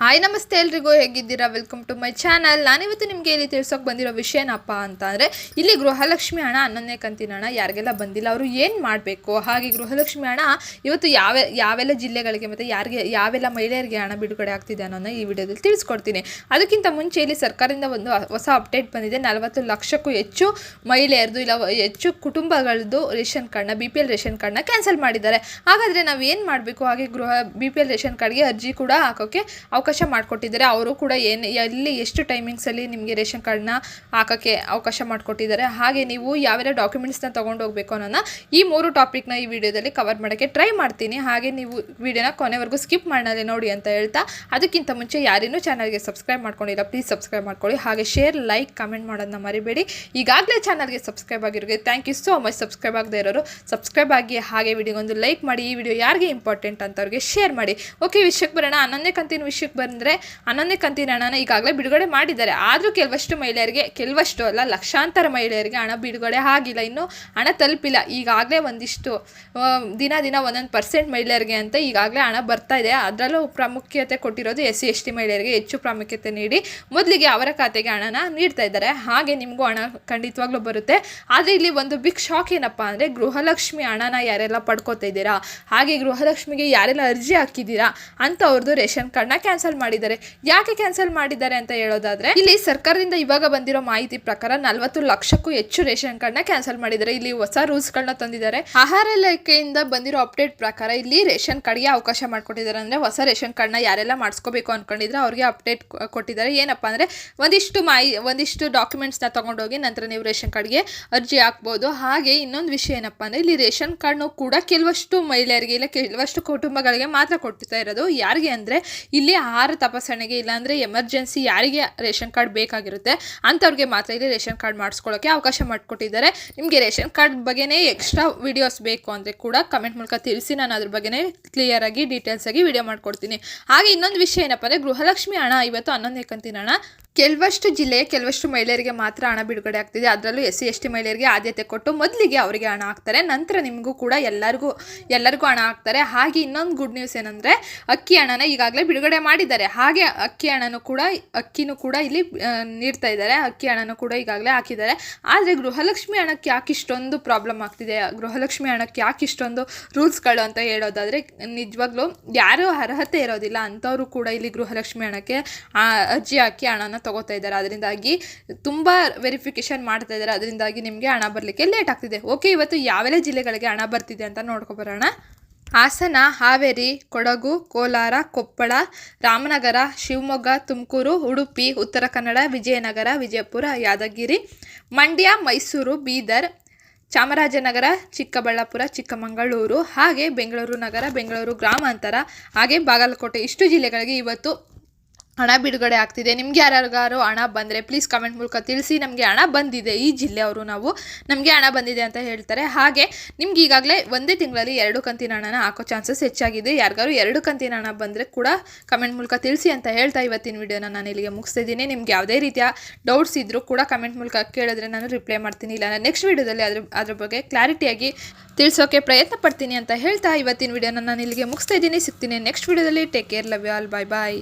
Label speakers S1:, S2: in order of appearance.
S1: Hi ನಮಸ್ತೆ ಎಲ್ರಿಗೂ ಹೇಗಿದ್ದೀರಾ? ವೆಲ್ಕಮ್ ಟು ಮೈ ಚಾನಲ್ ನಾನಿವತ್ತು ನಿಮಗೆ ಇಲ್ಲಿ ತಿಳ್ಸೋಕೆ ಬಂದಿರೋ ವಿಷಯ ಏನಪ್ಪ ಅಂತ ಅಂದರೆ ಇಲ್ಲಿ ಗೃಹಲಕ್ಷ್ಮಿ ಹಣ, ಹನ್ನೊಂದನೇ ಕಂತಿನ ಹಣ ಯಾರಿಗೆಲ್ಲ ಬಂದಿಲ್ಲ, ಅವರು ಏನು ಮಾಡಬೇಕು? ಹಾಗೆ ಗೃಹಲಕ್ಷ್ಮಿ ಹಣ ಇವತ್ತು ಯಾವ ಯಾವೆಲ್ಲ ಜಿಲ್ಲೆಗಳಿಗೆ ಮತ್ತು ಯಾರಿಗೆ, ಯಾವೆಲ್ಲ ಮಹಿಳೆಯರಿಗೆ ಹಣ ಬಿಡುಗಡೆ ಆಗ್ತಿದೆ ಅನ್ನೋದನ್ನ ಈ ವಿಡಿಯೋದಲ್ಲಿ ತಿಳಿಸ್ಕೊಡ್ತೀನಿ. ಅದಕ್ಕಿಂತ ಮುಂಚೆ ಇಲ್ಲಿ ಸರ್ಕಾರದಿಂದ ಒಂದು ಹೊಸ ಅಪ್ಡೇಟ್ ಬಂದಿದೆ. ನಲವತ್ತು ಲಕ್ಷಕ್ಕೂ ಹೆಚ್ಚು ಮಹಿಳೆಯರದು ಇಲ್ಲ, ಹೆಚ್ಚು ಕುಟುಂಬಗಳದ್ದು ರೇಷನ್ ಕಾರ್ಡ್ನ ಬಿ ಪಿ ಎಲ್ ರೇಷನ್ ಕಾರ್ಡ್ನ ಕ್ಯಾನ್ಸಲ್ ಮಾಡಿದ್ದಾರೆ. ಹಾಗಾದರೆ ನಾವು ಏನು ಮಾಡಬೇಕು? ಹಾಗೆ ಗೃಹ ಬಿ ಪಿ ಎಲ್ ರೇಷನ್ ಕಾರ್ಡ್ಗೆ ಅರ್ಜಿ ಕೂಡ ಹಾಕೋಕ್ಕೆ ಅವಕಾಶ ಮಾಡಿಕೊಟ್ಟಿದ್ದಾರೆ. ಅವರು ಕೂಡ ಏನು, ಎಲ್ಲಿ ಎಷ್ಟು ಟೈಮಿಂಗ್ಸಲ್ಲಿ ನಿಮಗೆ ರೇಷನ್ ಕಾರ್ಡ್ನ ಹಾಕೋಕ್ಕೆ ಅವಕಾಶ ಮಾಡಿಕೊಟ್ಟಿದ್ದಾರೆ. ಹಾಗೆ ನೀವು ಯಾವ್ಯಾವ ಡಾಕ್ಯುಮೆಂಟ್ಸ್ನ ತೊಗೊಂಡು ಹೋಗಬೇಕು ಅನ್ನೋನ ಈ ಮೂರು ಟಾಪಿಕ್ನ ಈ ವಿಡಿಯೋದಲ್ಲಿ ಕವರ್ ಮಾಡೋಕ್ಕೆ ಟ್ರೈ ಮಾಡ್ತೀನಿ. ಹಾಗೆ ನೀವು ವಿಡಿಯೋನ ಕೊನೆವರೆಗೂ ಸ್ಕಿಪ್ ಮಾಡಲೇ ನೋಡಿ ಅಂತ ಹೇಳ್ತಾ, ಅದಕ್ಕಿಂತ ಮುಂಚೆ ಯಾರೇನೂ ಚಾನಲ್ಗೆ ಸಬ್ಸ್ಕ್ರೈಬ್ ಮಾಡ್ಕೊಂಡಿಲ್ಲ ಪ್ಲೀಸ್ ಸಬ್ಸ್ಕ್ರೈಬ್ ಮಾಡ್ಕೊಳ್ಳಿ. ಹಾಗೆ ಶೇರ್ ಲೈಕ್ ಕಮೆಂಟ್ ಮಾಡೋದನ್ನ ಮರಿಬೇಡಿ. ಈಗಾಗಲೇ ಚಾನಲ್ಗೆ subscribe ಆಗಿರೋರಿಗೆ thank you so much subscribe ಆಗದೆ ಇರೋರು ಸಬ್ಸ್ಕ್ರೈಬ್ ಆಗಿ ಹಾಗೆ ವಿಡಿಯೋಗೊಂದು ಲೈಕ್ ಮಾಡಿ. ಈ ವಿಡಿಯೋ ಯಾರಿಗೆ ಇಂಪಾರ್ಟೆಂಟ್ ಅಂತವ್ರಿಗೆ ಶೇರ್ ಮಾಡಿ. ಓಕೆ ವಿಷಯಕ್ಕೆ ಬರೋಣ. ಹನ್ನೊಂದನೇ ಕಂತಿನ. ವಿಷಯಕ್ಕೆ ಬಂದರೆ ಹನ್ನೊಂದನೇ ಕಂತಿನ ಹಣನ ಈಗಾಗಲೇ ಬಿಡುಗಡೆ ಮಾಡಿದ್ದಾರೆ. ಆದರೂ ಕೆಲವಷ್ಟು ಮಹಿಳೆಯರಿಗೆ, ಕೆಲವಷ್ಟು ಅಲ್ಲ, ಲಕ್ಷಾಂತರ ಮಹಿಳೆಯರಿಗೆ ಹಣ ಬಿಡುಗಡೆ ಆಗಿಲ್ಲ. ಇನ್ನೂ ಹಣ ತಲುಪಿಲ್ಲ. ಈಗಾಗಲೇ ಒಂದಿಷ್ಟು ದಿನ ದಿನ ಒಂದೊಂದು ಪರ್ಸೆಂಟ್ ಮಹಿಳೆಯರಿಗೆ ಅಂತ ಈಗಾಗಲೇ ಹಣ ಬರ್ತಾ ಇದೆ. ಅದರಲ್ಲೂ ಪ್ರಾಮುಖ್ಯತೆ ಕೊಟ್ಟಿರೋದು ಎಸ್ ಸಿ, ಎಸ್ ಟಿ ಮಹಿಳೆಯರಿಗೆ ಹೆಚ್ಚು ಪ್ರಾಮುಖ್ಯತೆ ನೀಡಿ ಮೊದಲಿಗೆ ಅವರ ಖಾತೆಗೆ ಹಣನ ನೀಡ್ತಾ ಇದ್ದಾರೆ. ಹಾಗೆ ನಿಮಗೂ ಹಣ ಖಂಡಿತವಾಗ್ಲೂ ಬರುತ್ತೆ. ಆದರೆ ಇಲ್ಲಿ ಒಂದು ಬಿಗ್ ಶಾಕ್ ಏನಪ್ಪ ಅಂದರೆ ಗೃಹಲಕ್ಷ್ಮಿ ಹಣನ ಯಾರೆಲ್ಲ ಪಡ್ಕೋತಾ ಇದ್ದೀರಾ? ಹಾಗೆ ಗೃಹಲಕ್ಷ್ಮಿಗೆ ಯಾರೆಲ್ಲ ಅರ್ಜಿ ಹಾಕಿದ್ದೀರಾ? ಅಂತ ಅವ್ರದ್ದು ರೇಷನ್ ಕಾರ್ಡ್ನ ಕ್ಯಾನ್ಸಲ್ ಮಾಡಿದ್ದಾರೆ. ಯಾಕೆ ಕ್ಯಾನ್ಸಲ್ ಮಾಡಿದ್ದಾರೆ ಅಂತ ಹೇಳೋದಾದ್ರೆ, ಇಲ್ಲಿ ಸರ್ಕಾರದಿಂದ ಇವಾಗ ಬಂದಿರೋ ಮಾಹಿತಿ ಪ್ರಕಾರ ನಲವತ್ತು ಲಕ್ಷಕ್ಕೂ ಹೆಚ್ಚು ರೇಷನ್ ಕಾರ್ಡ್ನ ಕ್ಯಾನ್ಸಲ್ ಮಾಡಿದ್ದಾರೆ. ಇಲ್ಲಿ ಹೊಸ ರೂಲ್ಸ್ ಗಳನ್ನ ತಂದಿದ್ದಾರೆ. ಆಹಾರ ಇಲಾಖೆಯಿಂದ ಬಂದಿರೋ ಅಪ್ಡೇಟ್ ಪ್ರಕಾರ ಇಲ್ಲಿ ರೇಷನ್ ಕಾರ್ಡ್ಗೆ ಅವಕಾಶ ಮಾಡಿಕೊಟ್ಟಿದ್ದಾರೆ. ಅಂದ್ರೆ ಹೊಸ ರೇಷನ್ ಕಾರ್ಡ್ನ ಯಾರೆಲ್ಲ ಮಾಡಿಸ್ಕೋಬೇಕು ಅನ್ಕೊಂಡಿದ್ರೆ ಅವ್ರಿಗೆ ಅಪ್ಡೇಟ್ ಕೊಟ್ಟಿದ್ದಾರೆ. ಏನಪ್ಪಾ ಅಂದ್ರೆ ಒಂದಿಷ್ಟು ಮಾಹಿ, ಒಂದಿಷ್ಟು ಡಾಕ್ಯುಮೆಂಟ್ಸ್ನ ತಗೊಂಡೋಗಿ ನಂತರ ನೀವು ರೇಷನ್ ಕಾರ್ಡ್ಗೆ ಅರ್ಜಿ ಹಾಕ್ಬೋದು. ಹಾಗೆ ಇನ್ನೊಂದು ವಿಷಯ ಏನಪ್ಪಾ ಅಂದ್ರೆ ಇಲ್ಲಿ ರೇಷನ್ ಕಾರ್ಡ್ನು ಕೂಡ ಕೆಲವಷ್ಟು ಮಹಿಳೆಯರಿಗೆ ಇಲ್ಲ, ಕೆಲವಷ್ಟು ಕುಟುಂಬಗಳಿಗೆ ಮಾತ್ರ ಕೊಡ್ತಾ ಇರೋದು. ಯಾರಿಗೆ ಅಂದ್ರೆ ಇಲ್ಲಿ ಆಹಾರ ತಪಾಸಣೆಗೆ ಇಲ್ಲಾಂದರೆ ಎಮರ್ಜೆನ್ಸಿ ಯಾರಿಗೆ ರೇಷನ್ ಕಾರ್ಡ್ ಬೇಕಾಗಿರುತ್ತೆ ಅಂಥವ್ರಿಗೆ ಮಾತ್ರ ಇಲ್ಲಿ ರೇಷನ್ ಕಾರ್ಡ್ ಮಾಡಿಸ್ಕೊಳ್ಳೋಕ್ಕೆ ಅವಕಾಶ ಮಾಡಿಕೊಟ್ಟಿದ್ದಾರೆ. ನಿಮಗೆ ರೇಷನ್ ಕಾರ್ಡ್ ಬಗ್ಗೆನೇ ಎಕ್ಸ್ಟ್ರಾ ವಿಡಿಯೋಸ್ ಬೇಕು ಅಂದರೆ ಕೂಡ ಕಮೆಂಟ್ ಮೂಲಕ ತಿಳಿಸಿ, ನಾನು ಅದ್ರ ಬಗ್ಗೆನೇ ಡೀಟೇಲ್ಸ್ ಆಗಿ ವಿಡಿಯೋ ಮಾಡಿಕೊಡ್ತೀನಿ. ಹಾಗೆ ಇನ್ನೊಂದು ವಿಷಯ ಏನಪ್ಪ ಅಂದರೆ ಗೃಹಲಕ್ಷ್ಮಿ ಹಣ, ಇವತ್ತು ಹನ್ನೊಂದನೇ ಕಂತಿನ ಹಣ. ಕೆಲವಷ್ಟು ಜಿಲ್ಲೆ ಕೆಲವಷ್ಟು ಮಹಿಳೆಯರಿಗೆ ಮಾತ್ರ ಹಣ ಬಿಡುಗಡೆ ಆಗ್ತಿದೆ. ಅದರಲ್ಲೂ ಎಸ್ ಸಿ ಎಸ್ ಟಿ ಮಹಿಳೆಯರಿಗೆ ಆದ್ಯತೆ ಕೊಟ್ಟು ಮೊದಲಿಗೆ ಅವರಿಗೆ ಹಣ ಹಾಕ್ತಾರೆ. ನಂತರ ನಿಮಗೂ ಕೂಡ ಎಲ್ಲರಿಗೂ ಎಲ್ಲರಿಗೂ ಹಣ ಹಾಕ್ತಾರೆ. ಹಾಗೆ ಇನ್ನೊಂದು ಗುಡ್ ನ್ಯೂಸ್ ಏನಂದರೆ, ಅಕ್ಕಿ ಹಣನ ಈಗಾಗಲೇ ಬಿಡುಗಡೆ ಮಾಡಿದ್ದಾರೆ. ಹಾಗೆ ಅಕ್ಕಿ ಹಣನೂ ಕೂಡ, ಅಕ್ಕಿನೂ ಕೂಡ ಇಲ್ಲಿ ನೀಡ್ತಾ ಇದ್ದಾರೆ. ಅಕ್ಕಿ ಹಣನೂ ಕೂಡ ಈಗಾಗಲೇ ಹಾಕಿದ್ದಾರೆ. ಆದರೆ ಗೃಹಲಕ್ಷ್ಮಿ ಹಣಕ್ಕೆ ಯಾಕೆ ಇಷ್ಟೊಂದು ಪ್ರಾಬ್ಲಮ್ ಆಗ್ತಿದೆ? ಗೃಹಲಕ್ಷ್ಮಿ ಹಣಕ್ಕೆ ಯಾಕೆ ಇಷ್ಟೊಂದು ರೂಲ್ಸ್ಗಳು ಅಂತ ಹೇಳೋದಾದರೆ, ನಿಜವಾಗ್ಲೂ ಯಾರೂ ಅರ್ಹತೆ ಇರೋದಿಲ್ಲ. ಅಂಥವರು ಕೂಡ ಇಲ್ಲಿ ಗೃಹಲಕ್ಷ್ಮಿ ಹಣಕ್ಕೆ ಅರ್ಜಿ ಹಾಕಿ ಹಣನ ತಗೋತಾ ಇದ್ದಾರೆ. ಅದರಿಂದಾಗಿ ತುಂಬ ವೆರಿಫಿಕೇಶನ್ ಮಾಡ್ತಾ ಇದ್ದಾರೆ. ಅದರಿಂದಾಗಿ ನಿಮಗೆ ಹಣ ಬರಲಿಕ್ಕೆ ಲೇಟ್ ಆಗ್ತಿದೆ. ಓಕೆ ಇವತ್ತು ಯಾವೆಲ್ಲ ಜಿಲ್ಲೆಗಳಿಗೆ ಹಣ ಬರ್ತಿದೆ ಅಂತ ನೋಡ್ಕೊಬರೋಣ ಹಾಸನ, ಹಾವೇರಿ, ಕೊಡಗು, ಕೋಲಾರ, ಕೊಪ್ಪಳ, ರಾಮನಗರ, ಶಿವಮೊಗ್ಗ, ತುಮಕೂರು, ಉಡುಪಿ, ಉತ್ತರ ಕನ್ನಡ, ವಿಜಯನಗರ, ವಿಜಯಪುರ, ಯಾದಗಿರಿ, ಮಂಡ್ಯ, ಮೈಸೂರು, ಬೀದರ್, ಚಾಮರಾಜನಗರ, ಚಿಕ್ಕಬಳ್ಳಾಪುರ, ಚಿಕ್ಕಮಗಳೂರು, ಹಾಗೆ ಬೆಂಗಳೂರು ನಗರ, ಬೆಂಗಳೂರು ಗ್ರಾಮಾಂತರ, ಹಾಗೆ ಬಾಗಲಕೋಟೆ. ಇಷ್ಟು ಜಿಲ್ಲೆಗಳಿಗೆ ಇವತ್ತು ಹಣ ಬಿಡುಗಡೆ ಆಗ್ತಿದೆ. ನಿಮ್ಗೆ ಯಾರ್ಯಾರಿಗಾರು ಹಣ ಬಂದರೆ ಪ್ಲೀಸ್ ಕಮೆಂಟ್ ಮೂಲಕ ತಿಳಿಸಿ. ನಮಗೆ ಹಣ ಬಂದಿದೆ ಈ ಜಿಲ್ಲೆಯವರು ನಾವು. ನಮಗೆ ಹಣ ಬಂದಿದೆ ಅಂತ ಹೇಳ್ತಾರೆ. ಹಾಗೆ ನಿಮ್ಗೆ ಈಗಾಗಲೇ ಒಂದೇ ತಿಂಗಳಲ್ಲಿ ಎರಡು ಕಂತಿನ ಹಣನ ಹಾಕೋ ಚಾನ್ಸಸ್ ಹೆಚ್ಚಾಗಿದೆ. ಯಾರಿಗಾರು ಎರಡು ಕಂತಿನ ಹಣ ಬಂದರೆ ಕೂಡ ಕಮೆಂಟ್ ಮೂಲಕ ತಿಳಿಸಿ ಅಂತ ಹೇಳ್ತಾ ಇವತ್ತಿನ ವಿಡಿಯೋನ ನಾನು ಇಲ್ಲಿಗೆ ಮುಗಿಸ್ತಿದ್ದೀನಿ ನಿಮ್ಗೆ ಯಾವುದೇ ರೀತಿಯ ಡೌಟ್ಸ್ ಇದ್ದರೂ ಕೂಡ ಕಮೆಂಟ್ ಮೂಲಕ ಕೇಳಿದ್ರೆ ನಾನು ರಿಪ್ಲೈ ಮಾಡ್ತೀನಿ. ಇಲ್ಲ ನೆಕ್ಸ್ಟ್ ವಿಡಿಯೋದಲ್ಲಿ ಅದ್ರ ಅದ್ರ ಬಗ್ಗೆ ಕ್ಲಾರಿಟಿಯಾಗಿ ತಿಳಿಸೋಕೆ ಪ್ರಯತ್ನ ಪಡ್ತೀನಿ ಅಂತ ಹೇಳ್ತಾ ಇವತ್ತಿನ ವಿಡಿಯೋನ ನಾನು ಇಲ್ಲಿಗೆ ಮುಗಿಸ್ತಾ ಇದ್ದೀನಿ. ಸಿಗ್ತೀನಿ ನೆಕ್ಸ್ಟ್ ವಿಡಿಯೋದಲ್ಲಿ. Take care love you all bye bye